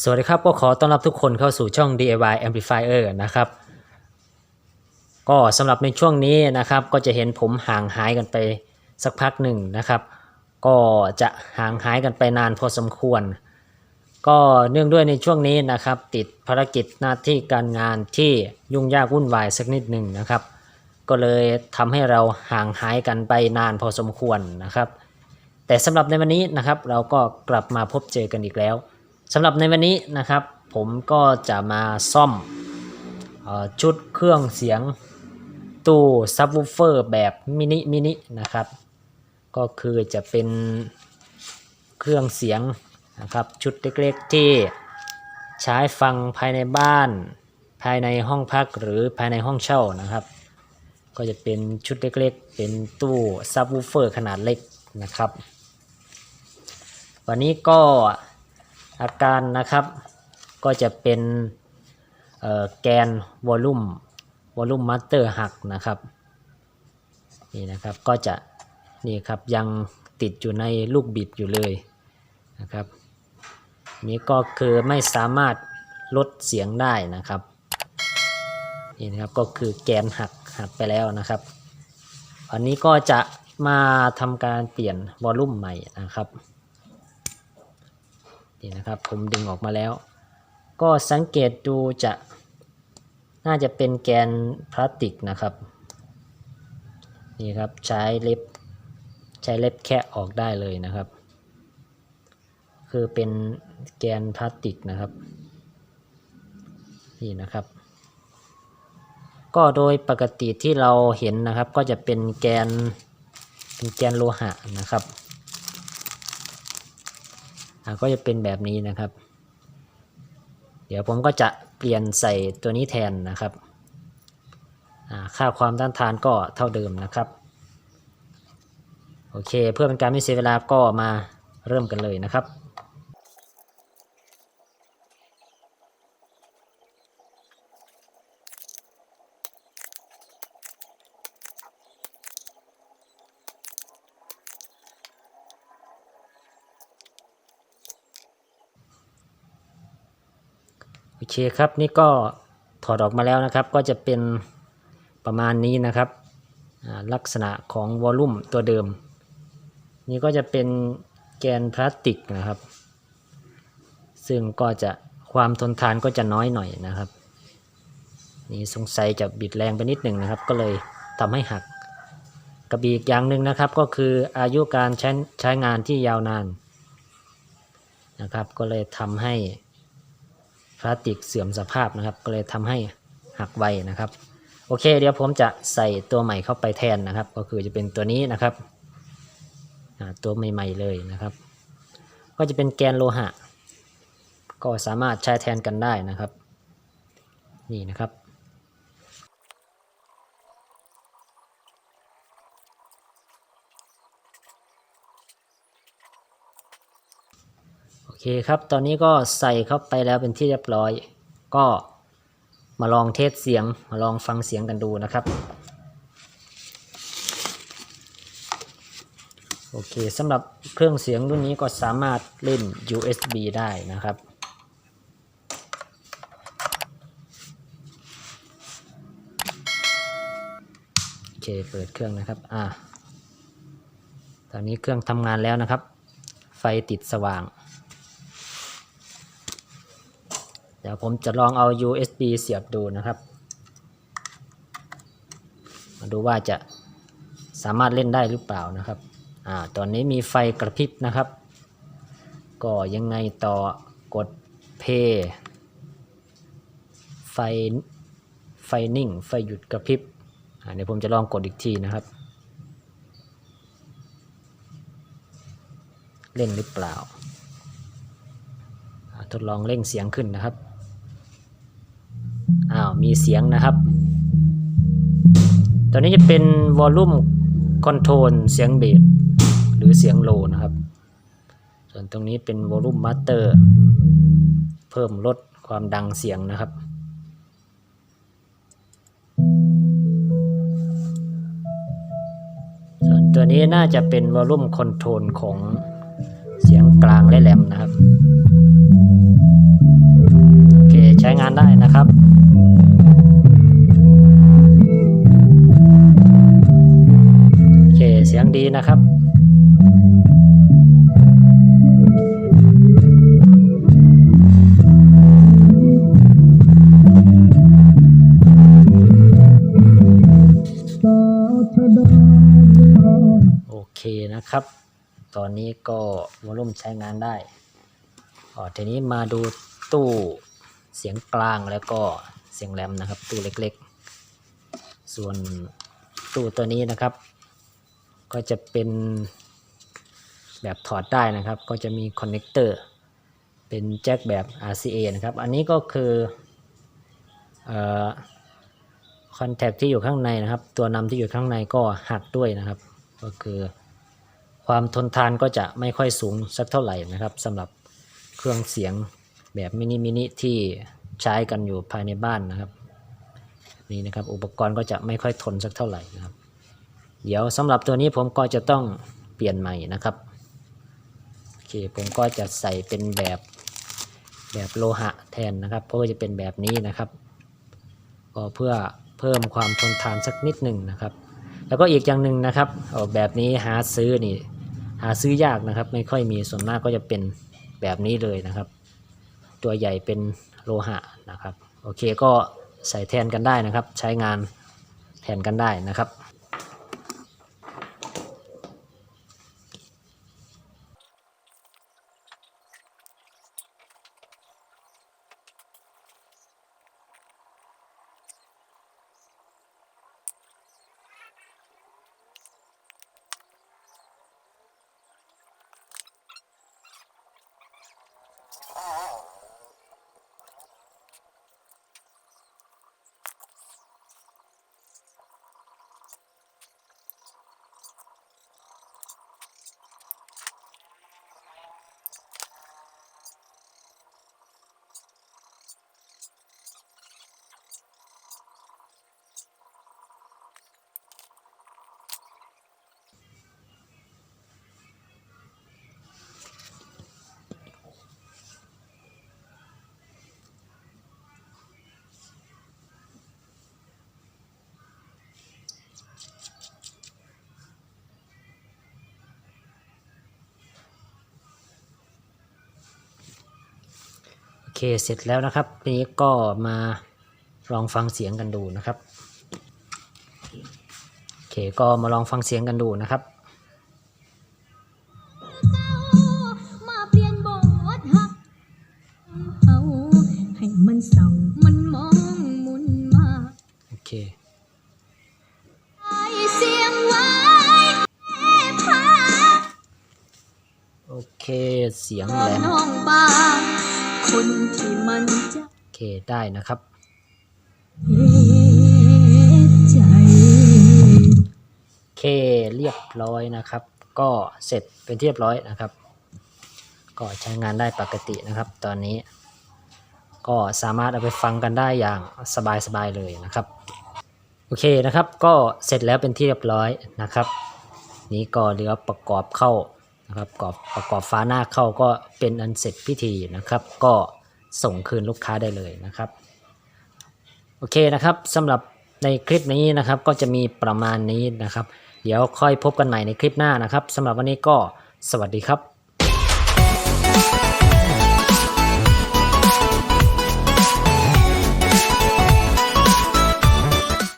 สวัสดีครับ ก็ขอต้อนรับทุกคนเข้าสู่ช่อง DIY Amplifier นะครับ ก็สำหรับในช่วงนี้นะครับก็จะเห็นผมห่างหายกันไปสักพักหนึ่งนะครับ ก็จะห่างหายกันไปนานพอสมควร ก็เนื่องด้วยในช่วงนี้นะครับ ติดภารกิจหน้าที่การงานที่ยุ่งยากวุ่นวายสักนิดหนึ่งนะครับ ก็เลยทำให้เราห่างหายกันไปนานพอสมควรนะครับ แต่สำหรับในวันนี้นะครับ เราก็กลับมาพบเจอกันอีกแล้ว สำหรับในวันนี้นะครับ ผมก็จะมาซ่อมออชุดเครื่องเสียงตู้ซับวูฟเฟอร์แบบมินิมินินะครับ ก็คือจะเป็นเครื่องเสียงนะครับชุดเล็กๆที่ใช้ฟังภายในบ้าน ภายในห้องพักหรือภายในห้องเช่านะครับ ก็จะเป็นชุดเล็กๆ เป็นตู้ซับวูฟเฟอร์ขนาดเล็กนะครับ วันนี้ก็ อาการนะครับก็จะเป็นแกนวอลลุ่มวอลลุ่มมัตเตอร์หักนะครับนี่นะครับก็จะนี่ครับยังติดอยู่ในลูกบิดอยู่เลยนะครับนี่ก็คือไม่สามารถลดเสียงได้นะครับนี่นะครับก็คือแกนหักหักไปแล้วนะครับวันนี้ก็จะมาทำการเปลี่ยนวอลลุ่มใหม่นะครับ นี่นะครับผมดึงออกมาแล้ว ก็สังเกตดูจะน่าจะเป็นแกนพลาสติกนะครับนี่ครับใช้เล็บใช้เล็บแคะออกได้เลยนะครับ คือเป็นแกนพลาสติกนะครับนี่นะครับ ก็โดยปกติที่เราเห็นนะครับ ก็จะเป็นแกนเป็นแกนโลหะนะครับ ก็จะเป็นแบบนี้นะครับ เดี๋ยวผมก็จะเปลี่ยนใส่ตัวนี้แทนนะครับค่าความต้านทานก็เท่าเดิมนะครับ โอเค เพื่อเป็นการไม่เสียเวลาก็มาเริ่มกันเลยนะครับ อเคครับนี่ก็ถอดออกมาแล้วนะครับ ก็จะเป็นประมาณนี้นะครับ ลักษณะของวอลลุ่มตัวเดิม นี่ก็จะเป็นแกนพลาสติกนะครับ ซึ่งก็จะความทนทานก็จะน้อยหน่อยนะครับ นี่สงสัยจะบิดแรงไปนิดหนึ่งนะครับ ก็เลยทำให้หักกระบีกอย่างหนึ่งนะครับก็คืออายุการใช้ใช้งานที่ยาวนานนะครับ ก็เลยทำให้ พลาสติกเสื่อมสภาพนะครับ ก็เลยทำให้หักไวนะครับ โอเค เดี๋ยวผมจะใส่ตัวใหม่เข้าไปแทนนะครับ ก็คือจะเป็นตัวนี้นะครับตัวใหม่ ๆเลยนะครับ ก็จะเป็นแกนโลหะ ก็สามารถใช้แทนกันได้นะครับ นี่นะครับ เคครับ ตอนนี้ก็ใส่เข้าไปแล้วเป็นที่เรียบร้อย ก็มาลองเทสเสียง มาลองฟังเสียงกันดูนะครับ โอเคสำหรับเครื่องเสียงรุ่นนี้ก็สามารถเล่น USB ได้นะครับโอเคเปิดเครื่องนะครับ อ่า ตอนนี้เครื่องทำงานแล้วนะครับ ไฟติดสว่าง เดี๋ยวผมจะลองเอา USB เสียบดูนะครับ มาดูว่าจะสามารถเล่นได้หรือเปล่านะครับ อ่า ตอนนี้มีไฟกระพริบนะครับ ก็ยังไงต่อกดเพย์ไฟ ไฟนิ่ง ไฟหยุดกระพริบ อ่า เดี๋ยวผมจะลองกดอีกทีนะครับ เล่นหรือเปล่า ทดลองเร่งเสียงขึ้นนะครับ อ้าวมีเสียงนะครับตัวนี้จะเป็นวอลลุ่มคอนโทรลเสียงเบสหรือเสียงโลนะครับ ส่วนตรงนี้เป็นวอลลุ่มมาสเตอร์ เพิ่มลดความดังเสียงนะครับส่วนตัวนี้น่าจะเป็นวอลลุ่มคอนโทรลของเสียงกลางและแหลมนะครับ ใช้งานได้นะครับโอเคเสียงดีนะครับโอเคนะครับ ตอนนี้ก็วอลุ่มใช้งานได้อ๋อทีนี้มาดูตู้ เสียงกลางแล้วก็เสียงแรมนะครับ ตู้เล็กๆ ส่วนตู้ตัวนี้นะครับ ก็จะเป็นแบบถอดได้นะครับ ก็จะมีคอนเนคเตอร์เป็นแจ็คแบบ RCA นะครับ อันนี้ก็คือเอ่อคอนแทคที่อยู่ข้างในนะครับ ตัวนำที่อยู่ข้างในก็หักด้วยนะครับ ก็คือความทนทานก็จะไม่ค่อยสูงสักเท่าไหร่นะครับสำหรับเครื่องเสียง แบบมินิมินิที่ใช้กันอยู่ภายในบ้านนะครับ นี่นะครับอุปกรณ์ก็จะไม่ค่อยทนสักเท่าไหร่นะครับ เดี๋ยวสำหรับตัวนี้ผมก็จะต้องเปลี่ยนใหม่นะครับโอเคผมก็จะใส่เป็นแบบแบบโลหะแทนนะครับเพราะว่าจะเป็นแบบนี้นะครับก็เพื่อเพิ่มความทนทานสักนิดหนึ่งนะครับ แล้วก็อีกอย่างหนึ่งนะครับเออแบบนี้หาซื้อนี่หาซื้อยากนะครับ ไม่ค่อยมีส่วนมากก็จะเป็นแบบนี้เลยนะครับ ตัวใหญ่เป็นโลหะนะครับ โอเคก็ใส่แทนกันได้นะครับ ใช้งานแทนกันได้นะครับ เคเสร็จแล้วนะครับทีนี้ก็มาลองฟังเสียงกันดูนะครับโอเคก็มาลองฟังเสียงกันดูนะครับมาเปลี่ยนบทหักเอาให้มันเศร้ามันมองมุนมาโอเคไอเสียงไว้พาโอเค เสียงตแหอลนมน้องบาง คนที่มันจะโอเคได้นะครับใจโอเคเรียบร้อยนะครับ ก็เสร็จเป็นที่เรียบร้อยนะครับ ก็ใช้งานได้ปกตินะครับ ตอนนี้ ก็สามารถเอาไปฟังกันได้อย่างสบายๆเลยนะครับโอเคนะครับก็เสร็จแล้วเป็นที่เรียบร้อยนะครับ นี้ก็เหลือประกอบเข้า นะครับประกอบประกอบฟ้าหน้าเข้าก็เป็นอันเสร็จพิธีนะครับ ก็ส่งคืนลูกค้าได้เลยนะครับ โอเคนะครับสำหรับในคลิปนี้นะครับก็จะมีประมาณนี้นะครับ เดี๋ยวค่อยพบกันใหม่ในคลิปหน้านะครับสำหรับวันนี้ก็สวัสดีครับ